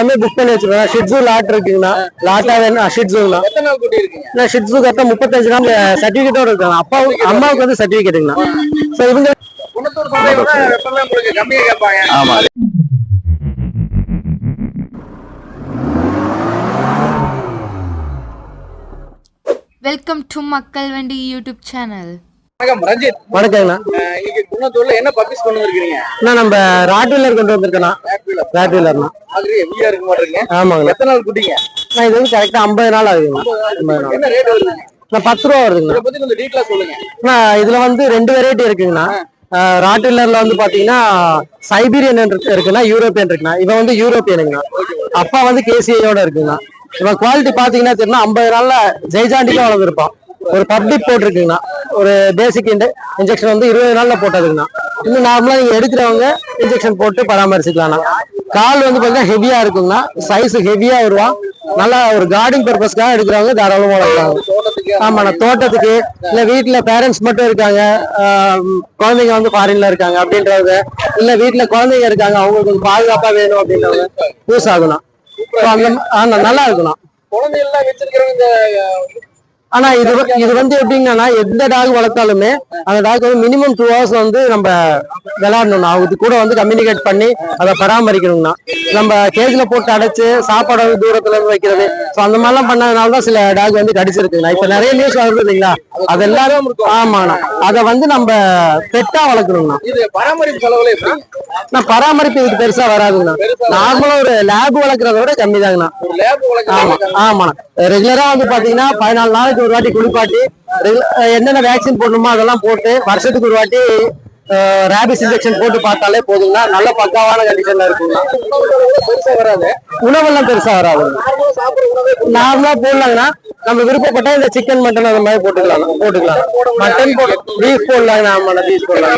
எல்லாமே புக் பண்ணி வச்சிருக்கோம் ஷிட்ஸு லாட் இருக்குங்கண்ணா. லாட்டா வேணும் ஷிட்ஸுங்கண்ணா நான் ஷிட்ஸு கரெக்டா முப்பத்தஞ்சு நாள் சர்டிபிகேட்டோட இருக்காங்க. அப்பாவுக்கு அம்மாவுக்கு வந்து சர்டிபிகேட்டுங்கண்ணா ஸோ இவங்க ஆமா. வெல்கம் டு மக்கள் வண்டி யூடியூப் சேனல் வணக்கம் ரஞ்சித். வணக்கங்கண்ணா. இன்னைக்கு என்ன பப்பீஸ் கொண்டு வந்திருக்கீங்க அண்ணா நம்ம ராட்வீலர் கொண்டு வந்திருக்கேண்ணா. இருக்க மாட்டீங்க. ஆமாங்கண்ணா எத்தனை நாள் குட்டிங்க? நான் இது வந்து கரெக்டா ஐம்பது நாள் ஆகுதுங்கண்ணா ஐம்பது நாள். என்ன ரேட் வருதுங்க? நான் பத்து ரூபா வருதுங்கண்ணா பத்தி கொஞ்சம் டீட்டெயிலா சொல்லுங்க. அண்ணா, இதுல வந்து ரெண்டு வெரைட்டி இருக்குங்கண்ணா. ராட்டிலர்ல வந்து பாத்தீங்கன்னா சைபீரியன் இருக்கு- இருக்குண்ணா யூரோப்பியன் இருக்குண்ணா இவன் வந்து யூரோப்பியனுங்கண்ணா. அப்பா வந்து கேசிஐயோட இருக்குங்கண்ணா. இவன் குவாலிட்டி பாத்தீங்கன்னா தெரியும் ஐம்பது நாள்ல ஜெய்ஜாண்டிக்கா வளர்ந்துருப்பான். ஒரு பப்ளிக் போட்டிருக்குங்கண்ணா. ஒரு பேசிக் இன்ஜெக்ஷன் வந்து இருபது நாள்ல போட்டதுங்கண்ணா. இன்னும் நார்மலா நீங்க எடுக்கிறவங்க இன்ஜெக்ஷன் போட்டு பராமரிச்சுக்கலாம் கால் வந்து பாத்தீங்கன்னா ஹெவியா இருக்குங்கண்ணா. சைஸ் ஹெவியா வருவான் நல்லா ஒரு கார்டிங் பர்பஸ்க்காக எடுக்கிறவங்க தாராளமா வளர்க்கலாம். ஆமாண்ணா தோட்டத்துக்கு இல்ல வீட்டில் பேரண்ட்ஸ் மட்டும் இருக்காங்க குழந்தைங்க வந்து ஃபாரின்ல இருக்காங்க அப்படின்றவங்க இல்ல வீட்டில் குழந்தைங்க இருக்காங்க அவங்களுக்கு கொஞ்சம் பாதுகாப்பா வேணும் அப்படின்றவங்க யூஸ் ஆகணும் So நல்லா இருக்கணும் குழந்தை எல்லாம் வச்சிருக்கிறவங்க ஆனா இது இது வந்து எப்படின்னா எந்த டாக் வளர்த்தாலுமே அந்த டாக் வந்து மினிமம் டூ ஹவர்ஸ் வந்து நம்ம விளையாடணும்னா அவங்க கூட வந்து கம்யூனிகேட் பண்ணி அதை பராமரிக்கணும்னா நம்ம கேஜ்ல போட்டு அடைச்சு சாப்பாடு வந்து தூரத்துல இருந்து வைக்கிறது. ஸோ அந்த மாதிரிலாம் பண்ணதுனால தான் சில டாக் வந்து கடிச்சிருக்குங்கண்ணா. இப்ப நிறைய நியூஸ் வருது இல்லைங்களா? அது எல்லாரும் ஆமாண்ணா. அதை வந்து நம்ம பெட்டா வளர்க்கணும்னா பராமரிப்பு செலவுல நான் பராமரிப்பு இதுக்கு பெருசா வராதுங்கண்ணா. நார்மலா ஒரு லேப் வளர்க்கறத விட கம்மி தாங்கண்ணா ஆமா ஆமாண்ணா. ரெகுலரா வந்து பாத்தீங்கன்னா பதினாலு நாளைக்கு ஒரு வாட்டி குளிப்பாட்டி என்னென்ன வேக்சின் போடணுமோ அதெல்லாம் போட்டு வருஷத்துக்கு ஒரு வாட்டி ரேபிஸ் இன்ஜெக்ஷன் போட்டு பார்த்தாலே போதுங்கண்ணா நல்ல பக்காவான கண்டிஷன்ல இருக்குங்கண்ணா உணவெல்லாம் பெருசா வராது. நார்மலா போடலாங்கன்னா நார்மலா போடலாங்கண்ணா. நம்ம விருப்பப்பட்டா இந்த சிக்கன் மட்டன் அந்த மாதிரி போட்டுக்கலாம். போட்டுக்கலாம். மட்டன் போட பீஃப் போடலாங்கண்ணா ஆமாண்ணா பீஃப் போடலாம்.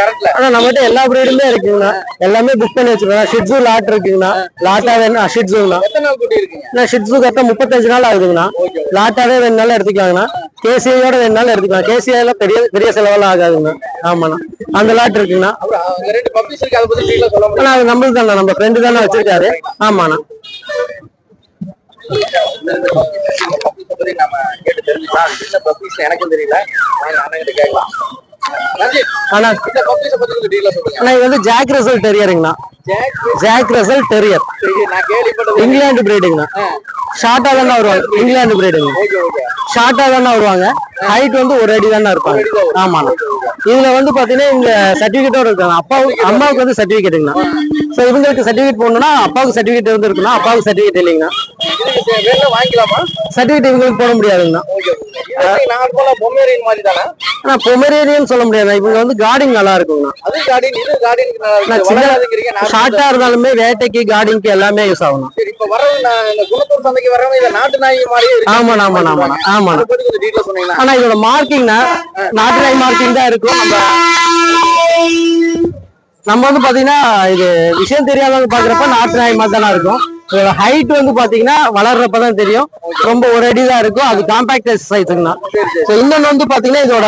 கரண்ட்ல ஆனா நம்மகிட்ட எல்லா பிரீடுமே இருக்குங்கண்ணா. எல்லாமே புக் பண்ணி வச்சிருக்கோம். ஷிட்ஸு லாட் இருக்குங்கண்ணா. லாட்டா வேணும் ஷிட்ஸுங்கண்ணா ஷிட்ஸு கரெக்டா முப்பத்தஞ்சு நாள் ஆகுதுங்கண்ணா. லாட்டாவே வேணுனாலும் எடுத்துக்கலாங்கண்ணா. கேசிஐயோட வேணுனாலும் எடுத்துக்கலாம். கேசிஐல பெரிய பெரிய செலவெல்லாம் ஆகாதுங்கண்ணா. ஆமாண்ணா. அந்த லாட் இருக்குங்கண்ணா. அது நம்மளுக்கு தானே நம்ம ஃப்ரெண்டு தானே வச்சிருக்காரு. ஆமாண்ணா பப்பீஸை பத்தி நம்ம கேட்டு தெரிஞ்சுக்கலாம் அது என்ன பப்பீஸ் எனக்கும் தெரியல நான் அண்ணன் கேட்கலாம் ஆனா இது வந்து ஜாக் ரசல் டெரியருங்கண்ணா ஜாக் ரசல் டெரியர் இங்கிலாந்து பிரீடுங்கண்ணா ஷார்ட்டா தானே வருவாங்க. இங்கிலாந்து பிரீடுங்க ஓகே ஷார்ட்டா தானே வருவாங்க. ஹைட் வந்து ஒரு அடி தானே இருப்பாங்க. ஆமாண்ணா. இதுல வந்து பாத்தீங்கன்னா இந்த சர்டிபிகேட்டோட இருக்காங்க. அப்பாவுக்கு அம்மாவுக்கு வந்து சர்டிபிகேட்டுங்கண்ணா சோ இவங்களுக்கு சர்டிபிகேட் போடணும்னா அப்பாவுக்கு சர்டிபிகேட் வந்து இருக்குன்னா அப்பாவுக்கு சர்டிபிகேட் இல்லைங்கண்ணா. சர்டிபிகேட் இவங்களுக்கு போட முடியாதுங்கண்ணா. ஆனா பொமரேனியன் சொல்ல முடியாது இவங்க வந்து கார்டிங் நல்லா இருக்குங்கண்ணா. ஷார்ட்டா இருந்தாலுமே வேட்டைக்கு கார்டிங்க்கு எல்லாமே யூஸ் அதை பத்தி கொஞ்சம் டீட்டெயில் சொன்னீங்கன்னா. ஆனா இதோட மார்க்கிங்னா நாட்டு நாய் மார்க்கிங் தான் இருக்கும். நம்ம நம்ம வந்து பாத்தீங்கன்னா இது விஷயம் தெரியாதவங்க பாக்குறப்ப நாட்டு நாய் மாதிரி தானே இருக்கும். இதோட ஹைட் வந்து பாத்தீங்கன்னா வளர்றப்ப தான் தெரியும். ரொம்ப ஒரு அடி தான் இருக்கும். அது காம்பாக்ட் சைஸுங்கண்ணா ஸோ இன்னொன்று வந்து பாத்தீங்கன்னா இதோட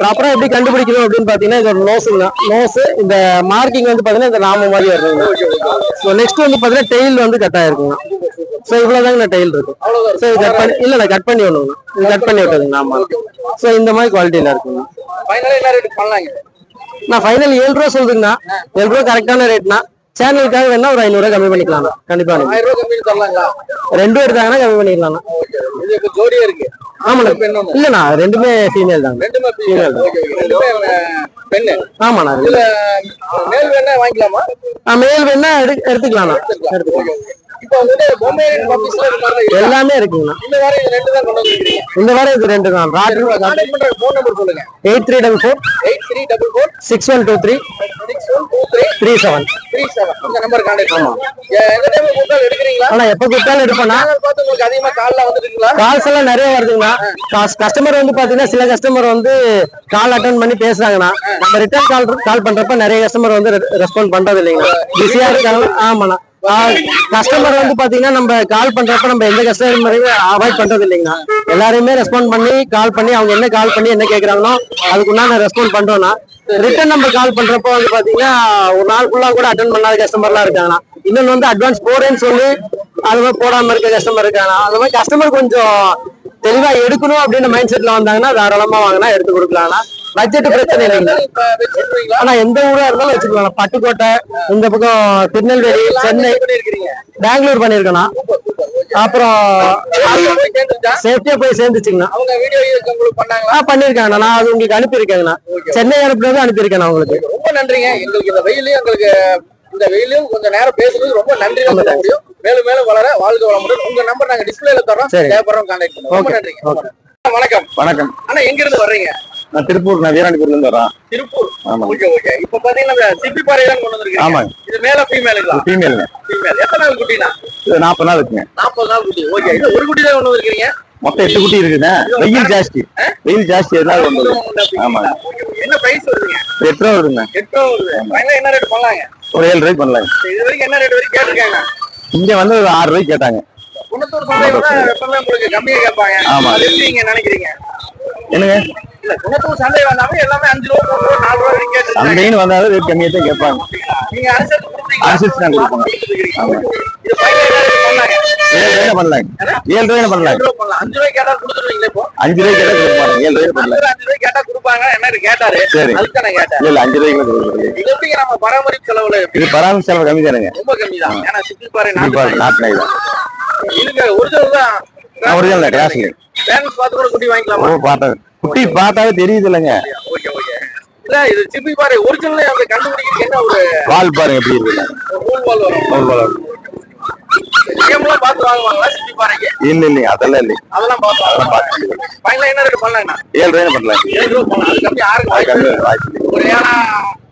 ப்ராப்பரா எப்படி கண்டுபிடிக்கணும் அப்படின்னு பாத்தீங்கன்னா இதோட நோஸுங்கண்ணா நோஸ் இந்த மார்க்கிங் வந்து பாத்தீங்கன்னா இந்த நாம மாதிரி வருதுங்க ஸோ நெக்ஸ்ட் வந்து பாத்தீங்கன்னா டெயில் வந்து கட் ஆயிருக்குங்க. ஸோ இவ்வளவுதாங்க டெயில் இருக்கும். ஸோ கட் பண்ணி இல்ல நான் கட் பண்ணி ஒண்ணுங்கண்ணா இது கட் பண்ணி விட்டதுங்க ஆமா ஸோ இந்த மாதிரி குவாலிட்டியில இருக்குங்க. ஃபைனலா என்ன ரேட் பண்ணலாங்க? நான் ஃபைனல் ஏழு ரூபா சொல்லுதுங்கண்ணா ஏழு ரூபா கரெக்டான ரேட்னா சேனலுக்காக வேணா ஒரு ஐநூறு கம்மி பண்ணிக்கலாம் கண்டிப்பா. நீங்க. ஆயிரம் ரூபாய் கம்மி தரலாங்களா ரெண்டும் எடுத்தாங்கன்னா கம்மி பண்ணிக்கலாம் ஜோடியா இருக்கு. ஆமாண்ணா. இல்லண்ணா ரெண்டுமே ஃபீமேல் ரெண்டுமே பெண்ணு. ஆமாண்ணா மேல் வேணா வாங்கிக்கலாமா? மேல் வேணா எடு எடுத்துக்கலாம்ண்ணா. தான். எல்லாமே இருக்குங்கண்ணா. இந்த வாரம் இது ரெண்டு தான் ரெண்டு தான். ராட்ரு eight three double four eight three double four six one two three three seven three seven இந்த நம்பர் கான்டாக்ட் பண்ணுவோம் எந்த டைம் கூப்பிட்டாலும் எடுக்கிறீங்களா? ஆனா எப்போ கூப்பிட்டாலும் எடுப்பேண்ணா. சேனல் பார்த்து உங்களுக்கு அதிகமா கால்லாம் வந்துருக்குங்களா? கால்ஸ் எல்லாம் நிறைய வருதுங்கண்ணா. கஸ்டமர் வந்து பாத்தீங்கன்னா சில கஸ்டமர் வந்து கால் அட்டன் பண்ணி பேசுறாங்கண்ணா. நம்ம ரிட்டர்ன் கால் கால் பண்றப்ப நிறைய கஸ்டமர் வந்து ரெஸ்பாண்ட் பண்றது இல்லைங்கண்ணா பிஸியா இருக்காங்க ஆமாண்ணா. கஸ்டமர் வந்து பாத்தீங்கன்னா நம்ம கால் பண்றப்ப நம்ம எந்த கஸ்டமரையும் அவாய்ட் பண்றது இல்லைங்கண்ணா எல்லாரையுமே ரெஸ்பாண்ட் பண்ணி கால் பண்ணி அவங்க என்ன கால் பண்ணி என்ன கேக்குறாங்களோ அதுக்குண்டான ரெஸ்பாண்ட் பண்றோம்னா ரிட்டர்ன் நம்பர் கால் பண்றப்போ வந்து பாத்தீங்கன்னா ஒரு நாள் ஃபுல்லா கூட அட்டன் பண்ணாத கஸ்டமர்லாம் இருக்காங்கண்ணா இன்னொன்னு வந்து அட்வான்ஸ் போறேன்னு சொல்லி அது மாதிரி போடாம இருக்க கஸ்டமர் இருக்காங்க அது மாதிரி கஸ்டமர் கொஞ்சம் தெளிவா எடுக்கணும் அப்படின்னு மைண்ட் செட்ல வந்தாங்கன்னா தாராளமா வாங்கினா எடுத்து கொடுக்கலாம்னா பட்ஜெட் பிரச்சனை இல்லைங்க. இப்ப வச்சிருக்கீங்களா? ஆனா எந்த ஊரா இருந்தாலும் வச்சுக்கலாம் பட்டுக்கோட்டை இந்த பக்கம் திருநெல்வேலி சென்னை பெங்களூர் பண்ணிருக்கேண்ணா அப்புறம் சேர்ந்துச்சா சேஃப்டியா போய் சேர்ந்துச்சுங்கண்ணா. அவங்க வீடியோ உங்களுக்கு பண்ணாங்களா? பண்ணிருக்காங்கண்ணா. நான் அது உங்களுக்கு அனுப்பியிருக்கேங்கண்ணா. சென்னை அனுப்புனது அனுப்பியிருக்கேன் உங்களுக்கு. ரொம்ப நன்றிங்க. எங்களுக்கு இந்த வெயிலையும் எங்களுக்கு இந்த வெயிலையும் கொஞ்சம் நேரம் பேசுறது ரொம்ப நன்றி. சொல்ல முடியும். மேலும் மேலும் வளர வாழ்க வளமுடன். உங்க நம்பர் நாங்க டிஸ்பிளேல தரோம். தேவைப்படுறோம் கான்டாக்ட் பண்ணுங்க. ரொம்ப Okay. நன்றிங்க. வணக்கம். வணக்கம். ஆனா எங்க இருந்து வர்றீங்க? நான் திருப்பூர் நான் வீராணிபுரத்துல இருந்து வரேன் திருப்பூர்? ஆமாங்க ஓகே ஓகே. இப்ப பாத்தீங்கன்னா சிப்பி பாறை தான் கொண்டு வந்திருக்கீங்க. ஆமாங்க இது மேல ஃபீமேலுங்களா ஃபீமேலுங்க ஃபீமேல் எத்தனை நாள் குட்டினா? இது நாற்பது நாள் இருக்குங்க நாற்பது நாள் குட்டி. ஓகே. இது ஒரு குட்டி தான் கொண்டு வந்திருக்கீங்க? மொத்தம் எட்டு குட்டி இருக்குங்க. வெயில் ஜாஸ்தி. வெயில் ஜாஸ்தி எதனால கொண்டு ஆமாங்க என்ன பிரைஸ் வருதுங்க? எட்டு ரூபா வருதுங்க. எட்டு ரூபா வருது. என்ன ரேட் பண்ணலாங்க? ஒரு ஏழு ரூபாய்க்கு பண்ணலாங்க. இது வரைக்கும் என்ன ரேட் வரைக்கும் கேட்டிருக்காங்க? இங்க வந்து ஒரு ஆறு ரூபாய்க்கு கேட்டாங்க. குணத்தூர் சந்தை விட எப்பவுமே உங்களுக்கு கம்மியா கேட்பாங்க. ஆமா. எப்படி நீங்க நினைக்கிறீங்க? என்னங்க? குணத்தூர் சந்தை வந்தாலும் எல்லாமே அஞ்சு ரூபா மூணு ரூபா நாலு ரூபா வரைக்கும் சந்தைன்னு வந்தாலும் ரேட் கம்மியாக தான் கேட்பாங்க. நீங்க தான் கொடுப்போங்க. என்ன ரேட் பண்ணாங்க? ஏழு ரூபாய் பண்ணலாங்க? ஏழு ரூபாய் பண்ணலாம். அஞ்சு ரூபாய் கேட்டா கொடுத்துருவீங்களா இப்போ? அஞ்சு ரூபாய்க்கு கேட்டா மாட்டாங்க ஏழு ரூபாய் பண்ணலாம் அஞ்சு ரூபாய் கேட்டா கொடுப்பாங்க. என்ன கேட்டாரு? சரி. அதுக்கு நான் கேட்டேன். இல்ல அஞ்சு ரூபாய்க்கு கொடுக்குறது? இது எப்படிங்க நம்ம பராமரிப்பு செலவுல இது பராமரிப்பு செலவு கம்மி தானுங்க ரொம்ப கம்மி தான் ஏன்னா சிப்பி பாறை நாட்டு நாட்டு தான். இதுக்கு ஒரிஜினல் தான் ஒரிஜினல் பேரண்ட்ஸ் பார்த்து கூட குட்டி வாங்கிக்கலாமா? ஓ குட்டி பார்த்தாவே தெரியுது இல்லைங்க ஓகே ஓகே. இல்ல இது சிப்பி பாறை ஒரிஜினல் அந்த கண்டுபிடிக்கிறதுக்கு என்ன ஒரு வால் பாருங்க எப்படி வால் வரும். வால் பால் கேம்லாம் பார்த்து வாங்குவாங்களா சிப்பி பாறைக்கு? இல்ல இல்லைங்க அதெல்லாம் இல்லை. அதெல்லாம் பார்த்து வாங்குவாங்க. ஃபைனலா என்ன ரேட் பண்ணலாங்கண்ணா ஏழு ரூபாய் பண்ணலாம் ஏழு ரூபா பண்ணலாம் வாய்ப்பு இல்லை. ஒரு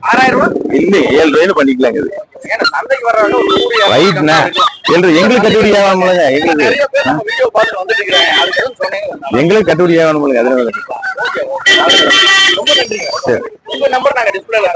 ஆறாயிரம் ரூபாய் இல்லை ஏழு ரூபாய்னு பண்ணிக்கலாங்க இது. சந்தைக்கு ரைட்ண்ணா எங்களுக்கு கட்டுப்படி ஆகணும்லங்க எங்களுக்கு. எங்களுக்கு கட்டுப்படி ஆகணும்லங்க அதனால ரொம்ப நன்றிங்க. சரி. நம்பர் நாங்க டிஸ்பிளேல